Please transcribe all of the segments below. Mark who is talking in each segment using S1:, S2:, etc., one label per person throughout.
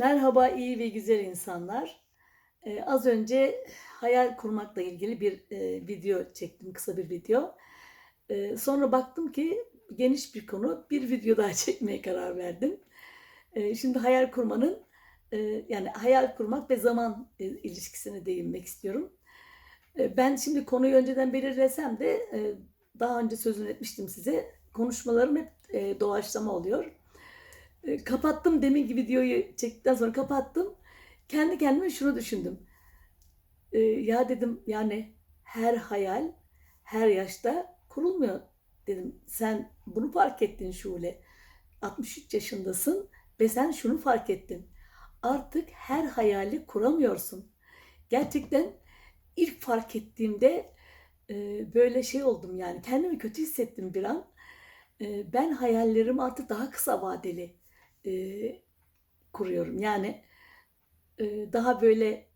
S1: Merhaba iyi ve güzel insanlar. Ee, az önce hayal kurmakla ilgili bir e, video çektim, kısa bir video. Ee, sonra baktım ki geniş bir konu, bir video daha çekmeye karar verdim. Ee, şimdi hayal kurmanın, e, yani hayal kurmak ve zaman e, ilişkisine değinmek istiyorum. Ee, ben şimdi konuyu önceden belirlesem de e, daha önce sözünü etmiştim size. Konuşmalarım hep e, doğaçlama oluyor. E, kapattım demin ki videoyu çektikten sonra kapattım. Kendi kendime şunu düşündüm. E, ya dedim yani her hayal her yaşta kurulmuyor dedim. Sen bunu fark ettin Şule. 63 yaşındasın ve sen şunu fark ettin. Artık her hayali kuramıyorsun. Gerçekten ilk fark ettiğimde e, böyle şey oldum yani kendimi kötü hissettim bir an. E, ben hayallerimi artık daha kısa vadeli e, kuruyorum. Yani e, daha böyle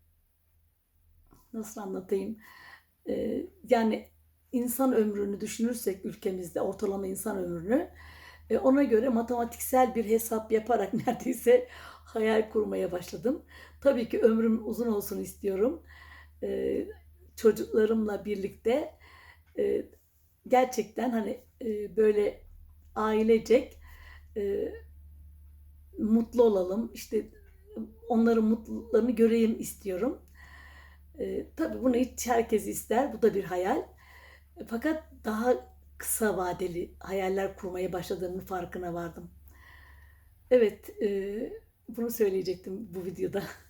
S1: nasıl anlatayım? E, yani insan ömrünü düşünürsek ülkemizde ortalama insan ömrünü e, ona göre matematiksel bir hesap yaparak neredeyse hayal kurmaya başladım. Tabii ki ömrüm uzun olsun istiyorum. E, çocuklarımla birlikte e, gerçekten hani e, böyle ailecek e, mutlu olalım. İşte onların mutluluklarını göreyim istiyorum. E, tabii bunu hiç herkes ister. Bu da bir hayal. E, Fakat daha kısa vadeli hayaller kurmaya başladığımın farkına vardım. Evet, e, bunu söyleyecektim bu videoda.